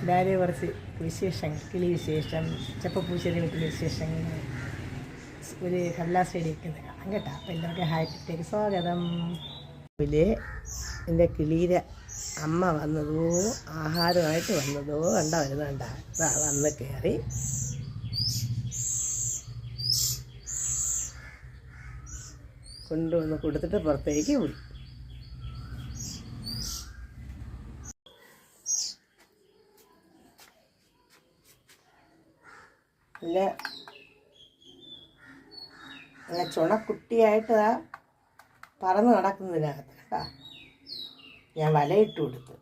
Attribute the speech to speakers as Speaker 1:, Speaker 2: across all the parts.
Speaker 1: എല്ലാവരെയും കുറച്ച് വിശേഷങ്ങൾ കിളി വിശേഷം ചെപ്പപ്പൂശ്ശേരി വീട്ടിലെ വിശേഷങ്ങൾ. ഒരു കടലാസ് നിൽക്കുന്നത് കാണാം കേട്ടോ. അപ്പോൾ എല്ലാവർക്കും ഹാപ്പിത്തേക്ക് സ്വാഗതം. പിന്നെ എന്റെ കിളീര അമ്മ വന്നതോ ആഹാരമായിട്ട് വന്നതോ കണ്ട വരുന്നുണ്ട വന്ന് കയറി കൊണ്ടുവന്ന് കൊടുത്തിട്ട് പുറത്തേക്ക് പോയി നല്ല നല്ല ചുണക്കുട്ടിയായിട്ട് ആ പറന്ന് നടക്കുന്നതിനകത്ത് കേട്ടാ. ഞാൻ വലയിട്ട് കൊടുത്തു.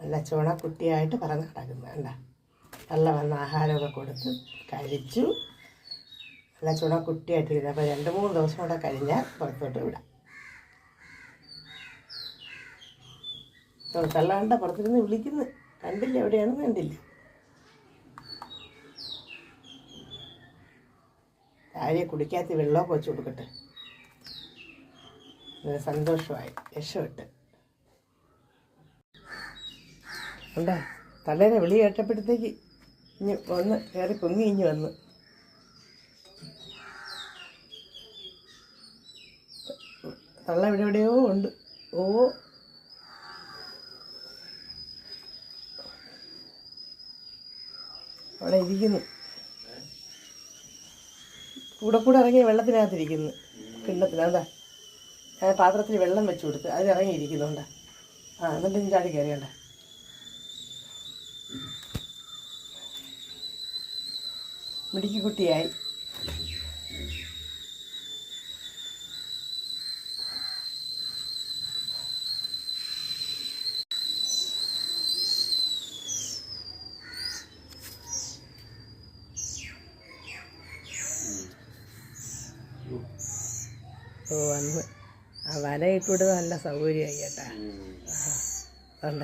Speaker 1: നല്ല ചുണക്കുട്ടിയായിട്ട് പറന്ന് നടക്കുന്നത് കണ്ട. നല്ല വന്ന ആഹാരമൊക്കെ കൊടുത്ത് കഴിച്ചു. നല്ല ചുണക്കുട്ടിയായിട്ടിരുന്നത് അപ്പോൾ രണ്ട് മൂന്ന് ദിവസം കൂടെ കഴിഞ്ഞാൽ പുറത്തോട്ട് വിടാം. തള്ളാണ്ട പുറത്തിരുന്ന് വിളിക്കുന്നു. കണ്ടില്ല? എവിടെയാണെന്ന് കണ്ടില്ല? താഴെ കുടിക്കാത്ത വെള്ളമൊക്കെ വെച്ച് കൊടുക്കട്ടെ. സന്തോഷമായി. രക്ഷപ്പെട്ട്. ഉണ്ടോ തലേനെ വിളി കേട്ടപ്പോഴത്തേക്ക് ഇനി വന്ന് കയറി പൊങ്ങി ഇഞ്ഞ് വന്ന്. തള്ള ഇവിടെ എവിടെയോ ഉണ്ട്. ഓ. അവിടെ ഇരിക്കുന്നു. കൂടെ കൂടെ ഇറങ്ങി വെള്ളത്തിനകത്തിരിക്കുന്നു. കിണ്ണത്തിനാ ഞാൻ പാത്രത്തിൽ വെള്ളം വെച്ച് കൊടുത്ത് അതിലിറങ്ങിയിരിക്കുന്നുണ്ട് ആ എന്നിട്ട് ചാടി കയറിയണ്ട മിടുക്കിക്കുട്ടിയായി ഓ വന്ന് ആ വല ഇട്ടിട്ട് നല്ല സൗകര്യമായി കേട്ടാ. ആ വേണ്ട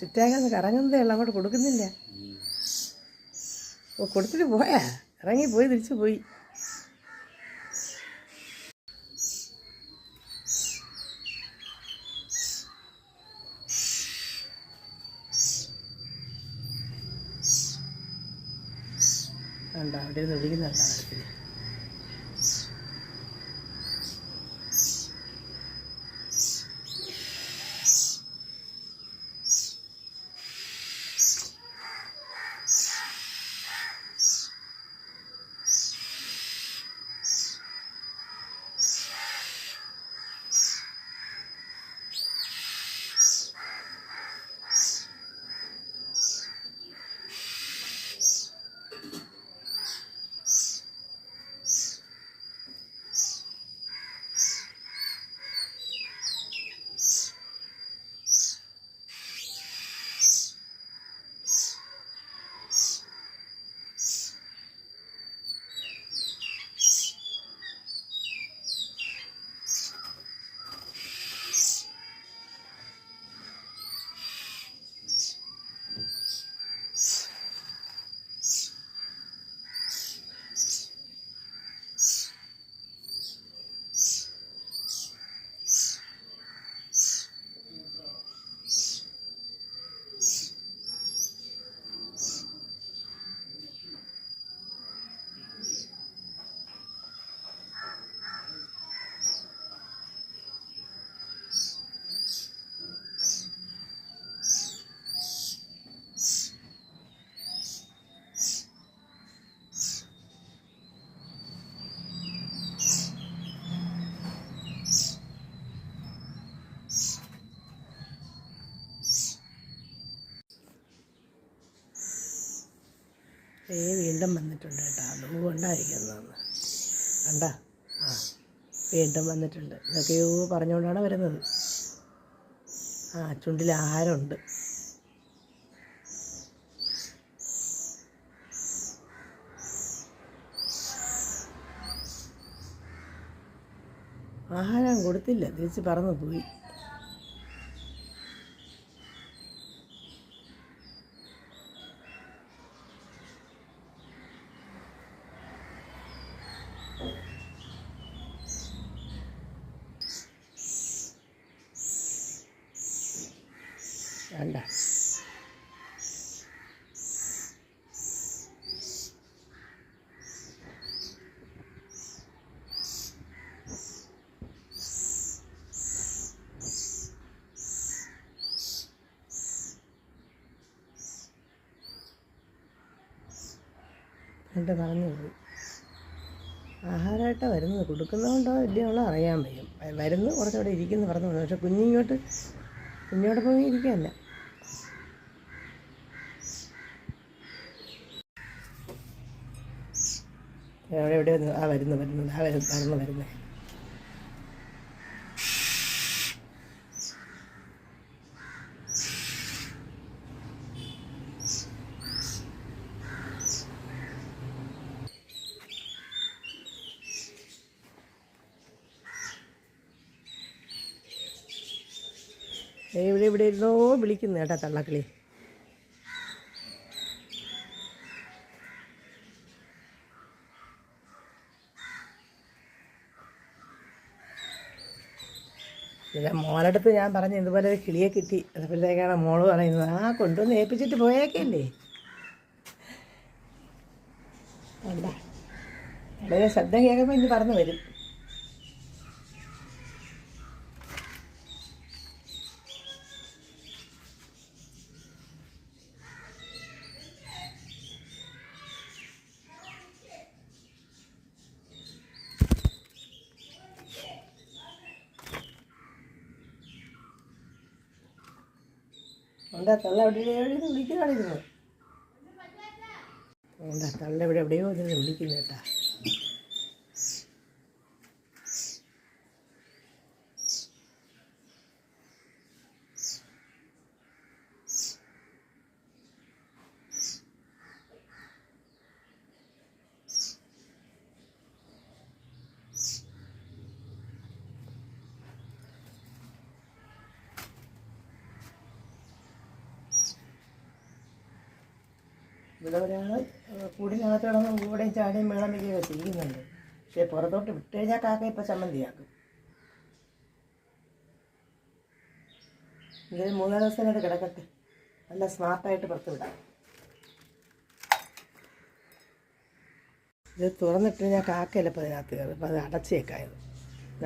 Speaker 1: ചുറ്റാകാന്ന് കറങ്ങുന്നതേ ഉള്ളൂ അങ്ങോട്ട് കൊടുക്കുന്നില്ല. ഓ കൊടുത്തിട്ട് പോയാ? ഇറങ്ങി പോയി തിരിച്ചു പോയി. കണ്ടോ അവിടെ ഇരുന്ന് വിളിക്കുന്നുണ്ടോ മരത്തിൽ ഏ വീണ്ടും വന്നിട്ടുണ്ട് കേട്ടോ. അതും കൊണ്ടായിരിക്കുന്നതെന്ന് കണ്ട? ആ വീണ്ടും വന്നിട്ടുണ്ട്. ഇതൊക്കെയോ പറഞ്ഞുകൊണ്ടാണ് വരുന്നത്. ആ ചുണ്ടിൽ ആഹാരമുണ്ട്. ആഹാരം കൊടുത്തില്ല. തിരിച്ച് പറന്ന് പോയി. എന്റെ പറഞ്ഞു പോയി. ആഹാരമായിട്ടാണ് വരുന്നത്? കൊടുക്കുന്നതുകൊണ്ടോ ഇല്ലയോളോ അറിയാൻ വയ്യും. വരുന്നു കുറച്ചവിടെ ഇരിക്കുന്നു പറഞ്ഞു പക്ഷെ കുഞ്ഞിങ്ങോട്ട് കുഞ്ഞോടെ പോയി ഇരിക്കുകയല്ല. എവിടെ എവിടെ വന്നു? ആ വരുന്നു വരുന്നു ആ വരുന്നു വരുന്നു വരുന്നേ. ഇവിടെ ഇവിടെ ഇരുന്നോ വിളിക്കുന്നു കേട്ടാ തള്ളക്കിളി. പിന്നെ മോളടുത്ത് ഞാൻ പറഞ്ഞു ഇതുപോലെ ഒരു കിളിയെ കിട്ടി. അതുപോലത്തേക്കാണ് മോൾ പറയുന്നത് ആ കൊണ്ടുവന്ന് ഏൽപ്പിച്ചിട്ട് പോയേക്കല്ലേ? വളരെ ശബ്ദം കേൾക്കുമ്പോൾ ഇനി പറഞ്ഞു വരും. എന്താ തള്ള എവിടെ എവിടെ വിളിക്കുകയാണിരുന്നു എന്താ തള്ള ഇവിടെ എവിടെയോ ഇരുന്ന് വിളിക്കുന്നു ഒരാൾ കൂടിനകത്ത് കിടന്ന് കൂടെയും ചാടിയും മേളം വയ്ക്കുകയൊക്കെ ചെയ്യുന്നുണ്ട്. പക്ഷേ പുറത്തോട്ട് വിട്ട് കഴിഞ്ഞാൽ കാക്ക ഇപ്പം ചമ്മന്തിയാക്കും. ഇതൊരു മൂന്നാൽ ദിവസത്തിനകത്ത് കിടക്കട്ടെ. നല്ല സ്മാർട്ടായിട്ട് പുറത്ത് വിടാം. ഇത് തുറന്നിട്ട് ഞാൻ കാക്കയല്ല ഇപ്പോൾ അതിനകത്ത് കയറും അപ്പോൾ അത് അടച്ചേക്കായത്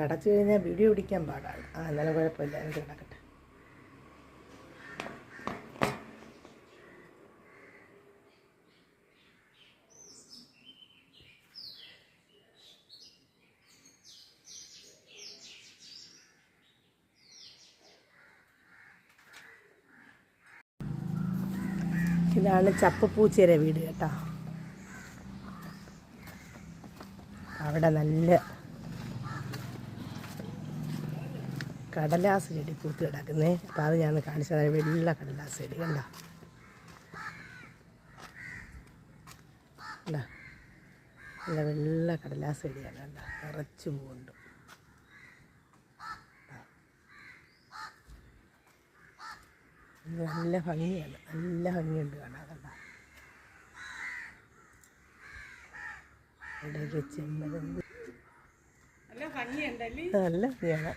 Speaker 1: അടച്ചു കഴിഞ്ഞാൽ വീഡിയോ പിടിക്കാൻ പാടാണ്. ആ എന്നാലും കുഴപ്പമില്ല. എനിക്ക് കിടക്കട്ടെ. ഇതാണ് ചപ്പപ്പൂച്ചയുടെ വീട് കേട്ടോ. അവിടെ നല്ല കടലാസ് ചെടി പൂത്ത് കിടക്കുന്നേ. അപ്പോൾ അത് ഞാൻ കാണിച്ചത് വെള്ള കടലാസ് ചെടി കണ്ട? നല്ല വെള്ള കടലാസ് ചെടിയാണ് കണ്ട? നിറച്ച് പൂവുണ്ട്. നല്ല ഭംഗിയാണ്. നല്ല ഭംഗിയുണ്ട് കാണാൻ കണ്ട? ഇടയ്ക്ക് ചെമ്മരുന്ന്
Speaker 2: നല്ല
Speaker 1: ഭംഗിയാണ്.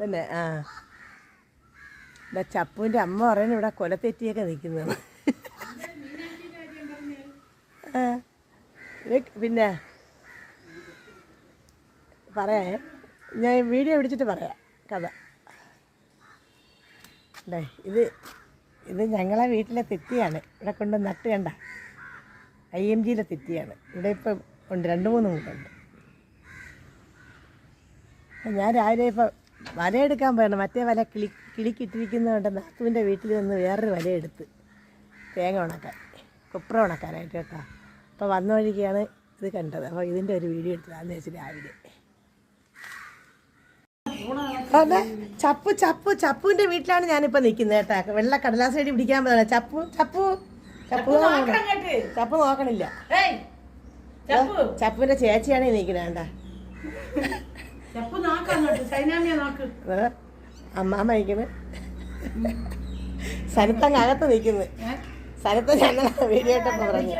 Speaker 1: തന്നെ ആ. ഇവിടെ ചപ്പുവിന്റെ അമ്മ പറയുന്നത് ഇവിടെ കൊലത്തെറ്റിയൊക്കെ നിൽക്കുന്നത്. പിന്നെ പറയാം. ഞാൻ വീഡിയോ പിടിച്ചിട്ട് പറയാം. കഥ. അല്ലേ ഇത് ഇത് ഞങ്ങളെ വീട്ടിലെ തെറ്റിയാണ്. ഇവിടെ കൊണ്ട് നട്ട് കണ്ട. ഐ എം ജിയിലെ തെറ്റിയാണ്. ഇവിടെ ഇപ്പം ഉണ്ട് രണ്ട് മൂന്ന് അപ്പം ഞാൻ രാവിലെ ഇപ്പം വലയെടുക്കാൻ പോയാണ്. മറ്റേ വല കിളി കിളിക്കിട്ടിരിക്കുന്നതുകൊണ്ട് നാത്തുവിന്റെ വീട്ടിൽ നിന്ന് വേറൊരു വലയെടുത്ത് തേങ്ങ ഉണക്കാൻ കൊപ്ര ഉണക്കാനായിട്ട് കേട്ടോ. അപ്പോൾ വന്ന വഴിക്കാണ് ഇത് കണ്ടത്. അപ്പോൾ ഇതിന്റെ ഒരു വീഡിയോ എടുത്തതാന്ന് വെച്ച് രാവിലെ. അതെ. ചപ്പു ചപ്പു ചപ്പുവിന്റെ വീട്ടിലാണ് ഞാനിപ്പോ നിൽക്കുന്നത് കേട്ടോ. വെള്ള കടലാസ് ചെടി പിടിക്കാൻ പോകുന്ന ചപ്പു ചപ്പു. ചപ്പു. ചപ്പു നോക്കണില്ല. ചപ്പുവിന്റെ ചേച്ചിയാണ് നിൽക്കുന്നത്
Speaker 2: കേട്ടാ
Speaker 1: അമ്മാമ്മ നിൽക്കുന്നത് സനത്തങ്ങ് അകത്ത് നിൽക്കുന്നത് സനത്ത് ഞങ്ങൾ വീഡിയോ ഇട്ടപ്പോ പറഞ്ഞു.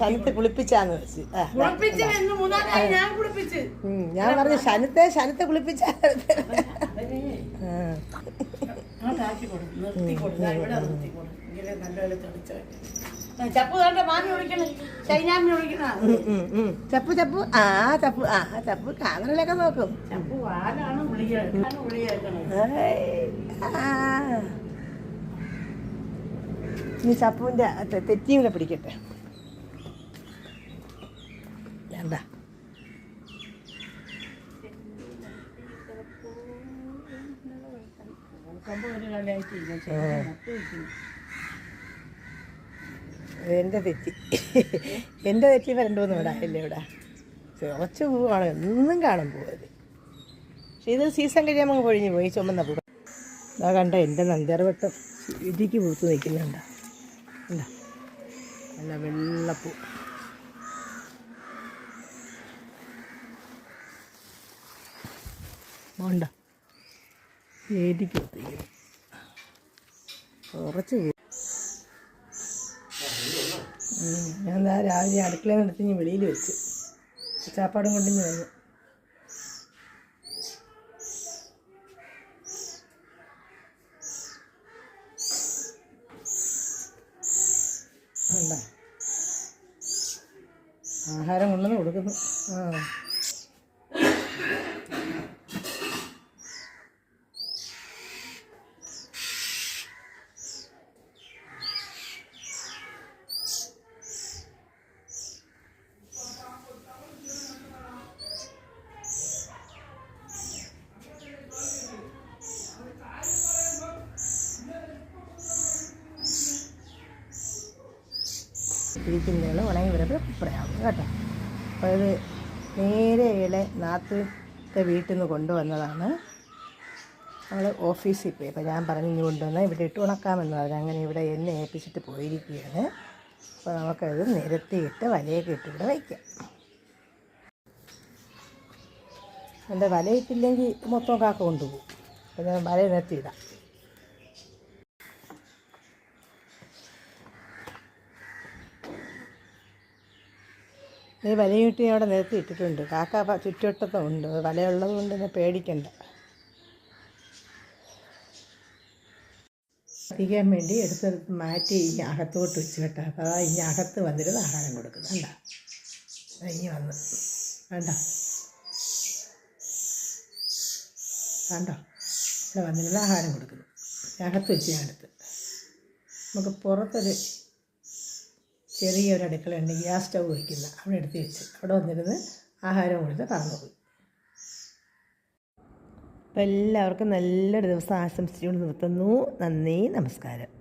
Speaker 1: സനത്ത് കുളിപ്പിച്ചാന്ന് വെച്ച്.
Speaker 2: ഞാൻ
Speaker 1: പറഞ്ഞു ശനത്തെ ശനത്തെ കുളിപ്പിച്ച.
Speaker 2: ചപ്പു.
Speaker 1: ചപ്പു ആ ചപ്പു ആ ചപ്പു ക്യാമറയിലൊക്കെ നോക്കും.
Speaker 2: ചപ്പു ആരാണ് വിളി കേൾക്കണത്
Speaker 1: ഏയ്, ആ. ഇനി ചപ്പുവിന്റെ തെറ്റിയും കൂടെ പിടിക്കട്ടെ. വേണ്ട. എന്റെ തെറ്റി. എന്റെ തെറ്റി രണ്ടു മൂന്ന് ഇവിടെ അല്ലേ ഇവിടെ? കുറച്ച് പൂവാണ്. എന്നും കാണും പൂവത് പക്ഷെ ഇത് സീസൺ കഴിയുമ്പോൾ പൊഴിഞ്ഞു പോയി. ചുമന്ന പൂ അതാ കണ്ട എന്റെ നന്ദിയറവട്ടം ഇടിക്ക് പൂത്ത് നിൽക്കുന്നുണ്ട. കണ്ട നല്ല വെള്ളപ്പൂ. വേണ്ട. ഏതിക്ക് പൂത്തിരിക്കുന്നു കുറച്ച് ഞാൻ രാവിലെ അടുക്കളയിൽ ഇനി വെളിയിൽ വെച്ച്. ചാപ്പാടും കൊണ്ടിഞ്ഞ് വന്നു ഉണ്ടോ ആഹാരം കൊണ്ടുവന്ന് കൊടുക്കുന്നു ആ ഇരിക്കുന്നതാണ് ഉണങ്ങി വരുമ്പോൾ കുപ്പറയാവും കേട്ടോ. അപ്പോൾ ഇത് നേരെ ഇളെ നാത്തത്തെ വീട്ടിൽ നിന്ന് കൊണ്ടുവന്നതാണ്. നമ്മൾ ഓഫീസിൽ പോയി. അപ്പോൾ ഞാൻ പറഞ്ഞു ഇനി കൊണ്ടുവന്നാൽ ഇവിടെ ഇട്ട് ഉണക്കാമെന്ന് പറഞ്ഞു. അങ്ങനെ ഇവിടെ എന്നെ ഏൽപ്പിച്ചിട്ട് പോയിരിക്കുകയാണ്. അപ്പോൾ നമുക്കത് നിരത്തിയിട്ട് വലയൊക്കെ ഇട്ട് ഇവിടെ വയ്ക്കാം. എന്റെ വലയിട്ടില്ലെങ്കിൽ മൊത്തം കാക്ക കൊണ്ടുപോകും. അപ്പോൾ ഞാൻ വല നിരത്തിയിടാം. ഈ വലയൂട്ടി അവിടെ നിരത്തി ഇട്ടിട്ടുണ്ട്. കാക്ക പ- ചുറ്റുവട്ടത്തും ഉണ്ട്. വലയുള്ളത് കൊണ്ട് തന്നെ പേടിക്കണ്ട. എത്തിക്കാൻ വേണ്ടി എടുത്തെടുത്ത് മാറ്റി ഇനി അകത്തോട്ട് വെച്ച് അപ്പോൾ അതാ ഇനി അകത്ത് വന്നിരുന്ന് ആഹാരം കൊടുക്കുന്നു. വേണ്ട ഇനി വന്ന്. വേണ്ട കണ്ടോ? ഇവിടെ വന്നിരുന്ന് ആഹാരം കൊടുക്കുന്നു. അകത്ത് വെച്ച് ഞാൻ എടുത്ത്. നമുക്ക് പുറത്തൊരു ചെറിയൊരു അടുക്കള ഉണ്ട് ഗ്യാസ് സ്റ്റൗ വയ്ക്കുന്ന. അവിടെ എടുത്ത് വെച്ച്. അവിടെ വന്നിരുന്ന് ആഹാരം കൊടുത്ത് പറന്നുപോയി അപ്പോൾ എല്ലാവർക്കും നല്ലൊരു ദിവസം ആശംസിച്ചുകൊണ്ട് നിർത്തുന്നു. നന്ദി നമസ്കാരം.